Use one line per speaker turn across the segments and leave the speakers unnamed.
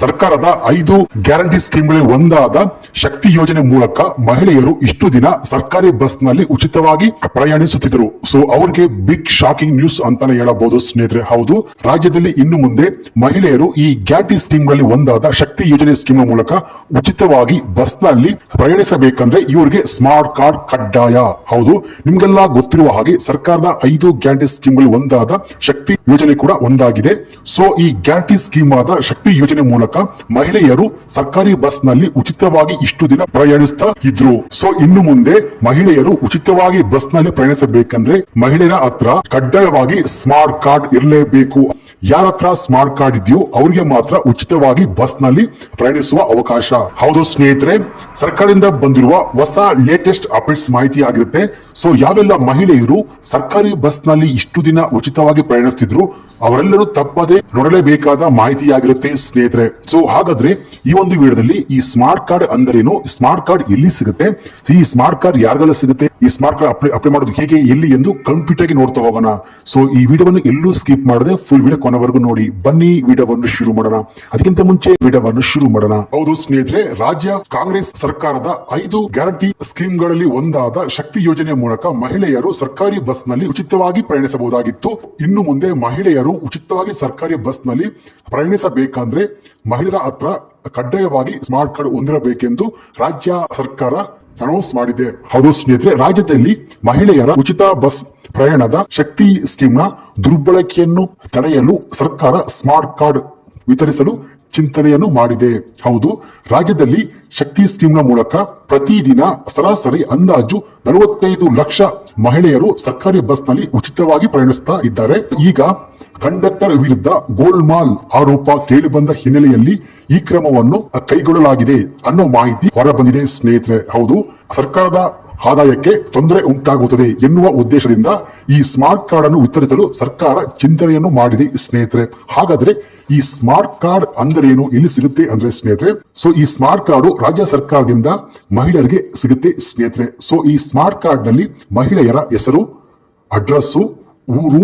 ಸರ್ಕಾರದ ಐದು ಗ್ಯಾರಂಟಿ ಸ್ಕೀಮ್ಗಳಲ್ಲಿ ಒಂದಾದ ಶಕ್ತಿ ಯೋಜನೆ ಮೂಲಕ ಮಹಿಳೆಯರು ಇಷ್ಟು ದಿನ ಸರ್ಕಾರಿ ಬಸ್ನಲ್ಲಿ ಉಚಿತವಾಗಿ ಪ್ರಯಾಣಿಸುತ್ತಿದ್ದರು. ಸೊ ಅವರಿಗೆ ಬಿಗ್ ಶಾಕಿಂಗ್ ನ್ಯೂಸ್ ಅಂತಾನೆ ಹೇಳಬಹುದು ಸ್ನೇಹಿತರೆ. ಹೌದು, ರಾಜ್ಯದಲ್ಲಿ ಇನ್ನು ಮುಂದೆ ಮಹಿಳೆಯರು ಈ ಗ್ಯಾರಂಟಿ ಸ್ಕೀಮ್ಗಳಲ್ಲಿ ಒಂದಾದ ಶಕ್ತಿ ಯೋಜನೆ ಸ್ಕೀಮ್ ಮೂಲಕ ಉಚಿತವಾಗಿ ಬಸ್ನಲ್ಲಿ ಪ್ರಯಾಣಿಸಬೇಕಂದ್ರೆ ಇವರಿಗೆ ಸ್ಮಾರ್ಟ್ ಕಾರ್ಡ್ ಕಡ್ಡಾಯ. ಹೌದು, ನಿಮ್ಗೆಲ್ಲ ಗೊತ್ತಿರುವ ಹಾಗೆ ಸರ್ಕಾರದ ಐದು ಗ್ಯಾರಂಟಿ ಸ್ಕೀಮ್ಗಳಲ್ಲಿ ಒಂದಾದ ಶಕ್ತಿ ಯೋಜನೆ ಕೂಡ ಒಂದಾಗಿದೆ. ಸೊ ಈ ಗ್ಯಾರಂಟಿ ಸ್ಕೀಮ್ ಆದ ಶಕ್ತಿ ಯೋಜನೆ ಮೂಲಕ ಮಹಿಳೆಯರು ಸರ್ಕಾರಿ ಬಸ್ನಲ್ಲಿ ಉಚಿತವಾಗಿ ಇಷ್ಟು ದಿನ ಪ್ರಯಾಣಿಸ್ತಾ ಇದ್ರು. ಸೊ ಇನ್ನು ಮುಂದೆ ಮಹಿಳೆಯರು ಉಚಿತವಾಗಿ ಬಸ್ನಲ್ಲಿ ಪ್ರಯಾಣಿಸಬೇಕಂದ್ರೆ ಮಹಿಳೆಯರ ಹತ್ರ ಕಡ್ಡಾಯವಾಗಿ ಸ್ಮಾರ್ಟ್ ಕಾರ್ಡ್ ಇರಲೇಬೇಕು. ಯಾರ ಹತ್ರ ಸ್ಮಾರ್ಟ್ ಕಾರ್ಡ್ ಇದೆಯೋ ಅವರಿಗೆ ಮಾತ್ರ ಉಚಿತವಾಗಿ ಬಸ್ನಲ್ಲಿ ಪ್ರಯಾಣಿಸುವ ಅವಕಾಶ. ಹೌದು ಸ್ನೇಹಿತರೆ, ಸರ್ಕಾರದಿಂದ ಬಂದಿರುವ ಹೊಸ ಲೇಟೆಸ್ಟ್ ಅಪ್ಡೇಟ್ಸ್ ಮಾಹಿತಿ ಆಗಿರುತ್ತೆ. ಸೊ ಯಾವೆಲ್ಲ ಮಹಿಳೆಯರು ಸರ್ಕಾರಿ ಬಸ್ನಲ್ಲಿ ಇಷ್ಟು ದಿನ ಉಚಿತವಾಗಿ ಪ್ರಯಾಣಿಸ್ತಿದ್ರು, ಅವರೆಲ್ಲರೂ ತಪ್ಪದೆ ನೋಡಲೇಬೇಕಾದ ಮಾಹಿತಿಯಾಗಿರುತ್ತೆ ಸ್ನೇಹಿತರೆ. ಸೊ ಹಾಗಾದ್ರೆ ಈ ಒಂದು ವಿಡಿಯೋದಲ್ಲಿ ಈ ಸ್ಮಾರ್ಟ್ ಕಾರ್ಡ್ ಅಂದರೇನು? ಸ್ಮಾರ್ಟ್ ಕಾರ್ಡ್ ಎಲ್ಲಿ ಸಿಗುತ್ತೆ? ಈ ಸ್ಮಾರ್ಟ್ ಕಾರ್ಡ್ ಯಾರಿಗೆಲ್ಲ ಸಿಗುತ್ತೆ? ಈ ಸ್ಮಾರ್ಟ್ ಕಾರ್ಡ್ ಅಪ್ಲೈ ಅಪ್ಲೈ ಮಾಡೋದು ಹೇಗೆ, ಎಲ್ಲಿ ಎಂದು ಕಂಪ್ಲೀಟ್ ಆಗಿ ನೋಡ್ತಾ ಹೋಗೋಣ. ಸೊ ಈ ವಿಡಿಯೋವನ್ನು ಎಲ್ಲೂ ಸ್ಕಿಪ್ ಮಾಡದೆ ಫುಲ್ ವಿಡಿಯೋ ಕೊನೆವರೆಗೂ ನೋಡಿ. ಬನ್ನಿ, ವಿಡಿಯೋವನ್ನು ಶುರು ಮಾಡೋಣ. ಅದಕ್ಕಿಂತ ಮುಂಚೆ ವಿಡಿಯೋವನ್ನು ಶುರು ಮಾಡೋಣ. ಹೌದು ಸ್ನೇಹಿತರೆ, ರಾಜ್ಯ ಕಾಂಗ್ರೆಸ್ ಸರ್ಕಾರದ ಐದು ಗ್ಯಾರಂಟಿ ಸ್ಕೀಮ್ಗಳಲ್ಲಿ ಒಂದಾದ ಶಕ್ತಿ ಯೋಜನೆ ಮೂಲಕ ಮಹಿಳೆಯರು ಸರ್ಕಾರಿ ಬಸ್ನಲ್ಲಿ ಉಚಿತವಾಗಿ ಪ್ರಯಾಣಿಸಬಹುದಾಗಿತ್ತು. ಇನ್ನು ಮುಂದೆ ಮಹಿಳೆಯರು ಉಚಿತವಾಗಿ ಸರ್ಕಾರಿ ಬಸ್ನಲ್ಲಿ ಪ್ರಯಾಣಿಸಬೇಕಂದ್ರೆ ಮಹಿಳೆಯರ ಹತ್ರ ಕಡ್ಡಾಯವಾಗಿ ಸ್ಮಾರ್ಟ್ ಕಾರ್ಡ್ ಹೊಂದಿರಬೇಕೆಂದು ರಾಜ್ಯ ಸರ್ಕಾರ ಅನೌನ್ಸ್ ಮಾಡಿದೆ. ಹೌದು ಸ್ನೇಹಿತರೆ, ರಾಜ್ಯದಲ್ಲಿ ಮಹಿಳೆಯರ ಉಚಿತ ಬಸ್ ಪ್ರಯಾಣದ ಶಕ್ತಿ ಸ್ಕೀಮ್ನ ದುರ್ಬಳಕೆಯನ್ನು ತಡೆಯಲು ಸರ್ಕಾರ ಸ್ಮಾರ್ಟ್ ಕಾರ್ಡ್ ವಿತರಿಸಲು ಚಿಂತನೆಯನ್ನು ಮಾಡಿದೆ. ಹೌದು, ರಾಜ್ಯದಲ್ಲಿ ಶಕ್ತಿ ಸ್ಕೀಮ್ನ ಮೂಲಕ ಪ್ರತಿದಿನ ಸರಾಸರಿ ಅಂದಾಜು ನಲವತ್ತೈದು ಲಕ್ಷ ಮಹಿಳೆಯರು ಸರ್ಕಾರಿ ಬಸ್ನಲ್ಲಿ ಉಚಿತವಾಗಿ ಪ್ರಯಾಣಿಸ್ತಾ ಇದ್ದಾರೆ. ಈಗ ಕಂಡಕ್ಟರ್ ವಿರುದ್ಧ ಗೋಲ್ಮಾಲ್ ಆರೋಪ ಕೇಳಿಬಂದ ಹಿನ್ನೆಲೆಯಲ್ಲಿ ಈ ಕ್ರಮವನ್ನು ಕೈಗೊಳ್ಳಲಾಗಿದೆ ಅನ್ನೋ ಮಾಹಿತಿ ಹೊರಬಂದಿದೆ ಸ್ನೇಹಿತರೆ. ಹೌದು, ಸರ್ಕಾರದ ಆದಾಯಕ್ಕೆ ತೊಂದರೆ ಉಂಟಾಗುತ್ತದೆ ಎನ್ನುವ ಉದ್ದೇಶದಿಂದ ಈ ಸ್ಮಾರ್ಟ್ ಕಾರ್ಡ್ ಅನ್ನು ವಿತರಿಸಲು ಸರ್ಕಾರ ಚಿಂತನೆಯನ್ನು ಮಾಡಿದೆ ಸ್ನೇಹಿತರೆ. ಹಾಗಾದ್ರೆ ಈ ಸ್ಮಾರ್ಟ್ ಕಾರ್ಡ್ ಅಂದರೇನು? ಎಲ್ಲಿ ಸಿಗುತ್ತೆ ಅಂದ್ರೆ ಸ್ನೇಹಿತರೆ? ಸೊ ಈ ಸ್ಮಾರ್ಟ್ ಕಾರ್ಡ್ ರಾಜ್ಯ ಸರ್ಕಾರದಿಂದ ಮಹಿಳೆಯರಿಗೆ ಸಿಗುತ್ತೆ ಸ್ನೇಹಿತರೆ. ಸೊ ಈ ಸ್ಮಾರ್ಟ್ ಕಾರ್ಡ್ನಲ್ಲಿ ಮಹಿಳೆಯರ ಹೆಸರು, ಅಡ್ರೆಸ್ಸು, ಊರು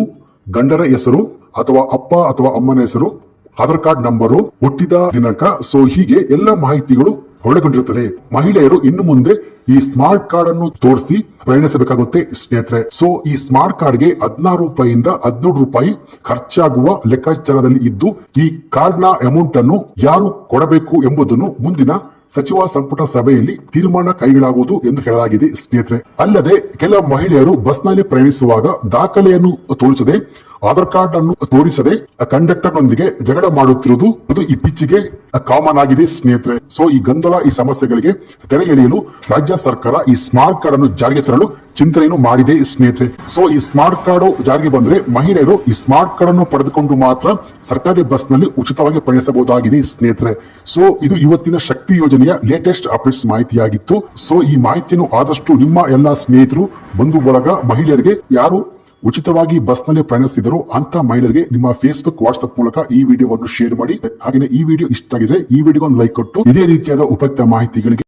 ಗಂಡರ ಹೆಸರು, ಅಥವಾ ಅಪ್ಪ ಅಥವಾ ಅಮ್ಮನ ಹೆಸರು, ಆಧಾರ್ ಕಾರ್ಡ್ ನಂಬರು, ಹುಟ್ಟಿದ ದಿನಾಂಕ ಸೊ ಹೀಗೆ ಎಲ್ಲ ಮಾಹಿತಿಗಳು ಒಳಗೊಂಡಿರುತ್ತದೆ. ಮಹಿಳೆಯರು ಇನ್ನು ಮುಂದೆ ಈ ಸ್ಮಾರ್ಟ್ ಕಾರ್ಡ್ ಅನ್ನು ತೋರಿಸಿ ಪ್ರಯಾಣಿಸಬೇಕಾಗುತ್ತೆ ಸ್ನೇಹಿತರೆ. ಸೊ ಈ ಸ್ಮಾರ್ಟ್ ಕಾರ್ಡ್ಗೆ ಹದಿನಾರು ರೂಪಾಯಿಯಿಂದ ಹದಿನೇಳು ರೂಪಾಯಿ ಖರ್ಚಾಗುವ ಲೆಕ್ಕಾಚಾರದಲ್ಲಿ ಇದ್ದು, ಈ ಕಾರ್ಡ್ನ ಅಮೌಂಟ್ ಅನ್ನು ಯಾರು ಕೊಡಬೇಕು ಎಂಬುದನ್ನು ಮುಂದಿನ ಸಚಿವ ಸಂಪುಟ ಸಭೆಯಲ್ಲಿ ತೀರ್ಮಾನ ಕೈಗೊಳ್ಳಲಾಗುವುದು ಎಂದು ಹೇಳಲಾಗಿದೆ ಸ್ನೇಹಿತರೆ. ಅಲ್ಲದೆ ಕೆಲ ಮಹಿಳೆಯರು ಬಸ್ನಲ್ಲಿ ಪ್ರಯಾಣಿಸುವಾಗ ದಾಖಲೆಯನ್ನು ತೋರಿಸದೆ, ಆಧಾರ್ ಕಾರ್ಡ್ ಅನ್ನು ತೋರಿಸದೆ ಕಂಡಕ್ಟರ್ ನೊಂದಿಗೆ ಜಗಳ ಮಾಡುತ್ತಿರುವುದು ಅದು ಇತ್ತೀಚೆಗೆ ಕಾಮನ್ ಆಗಿದೆ ಸ್ನೇಹಿತರೆ. ಸೊ, ಈ ಗೊಂದಲ, ಈ ಸಮಸ್ಯೆಗಳಿಗೆ ತೆರೆ ಎಳೆಯಲು ರಾಜ್ಯ ಸರ್ಕಾರ ಈ ಸ್ಮಾರ್ಟ್ ಕಾರ್ಡ್ ಅನ್ನು ಜಾರಿಗೆ ತರಲು ಚಿಂತನೆಯನ್ನು ಮಾಡಿದೆ ಸ್ನೇಹಿತರೆ. ಸೊ ಈ ಸ್ಮಾರ್ಟ್ ಕಾರ್ಡ್ ಜಾರಿಗೆ ಬಂದ್ರೆ ಮಹಿಳೆಯರು ಈ ಸ್ಮಾರ್ಟ್ ಕಾರ್ಡ್ ಅನ್ನು ಪಡೆದುಕೊಂಡು ಮಾತ್ರ ಸರ್ಕಾರಿ ಬಸ್ನಲ್ಲಿ ಉಚಿತವಾಗಿ ಪ್ರಯಾಣಿಸಬಹುದಾಗಿದೆ ಸ್ನೇಹಿತರೆ. ಸೊ ಇದು ಇವತ್ತಿನ ಶಕ್ತಿ ಯೋಜನೆಯ ಲೇಟೆಸ್ಟ್ ಅಪ್ಡೇಟ್ಸ್ ಮಾಹಿತಿಯಾಗಿತ್ತು. ಸೊ ಈ ಮಾಹಿತಿಯನ್ನು ಆದಷ್ಟು ನಿಮ್ಮ ಎಲ್ಲಾ ಸ್ನೇಹಿತರು ಬಂಧು ಬಳಗ ಮಹಿಳೆಯರಿಗೆ, ಯಾರು ಉಚಿತವಾಗಿ ಬಸ್ನಲ್ಲಿ ಪ್ರಯಾಣಿಸಿದರು ಅಂತ ಮಹಿಳೆಯರಿಗೆ ನಿಮ್ಮ ಫೇಸ್ಬುಕ್ ವಾಟ್ಸ್ಆಪ್ ಮೂಲಕ ಈ ವಿಡಿಯೋವನ್ನು ಶೇರ್ ಮಾಡಿ. ಹಾಗೆ ಈ ವಿಡಿಯೋ ಇಷ್ಟ ಆಗಿದ್ರೆ ಈ ವಿಡಿಯೋ ಒಂದು ಲೈಕ್ ಕೊಟ್ಟು ಇದೇ ರೀತಿಯಾದ ಉಪಯುಕ್ತ ಮಾಹಿತಿಗಳಿಗೆ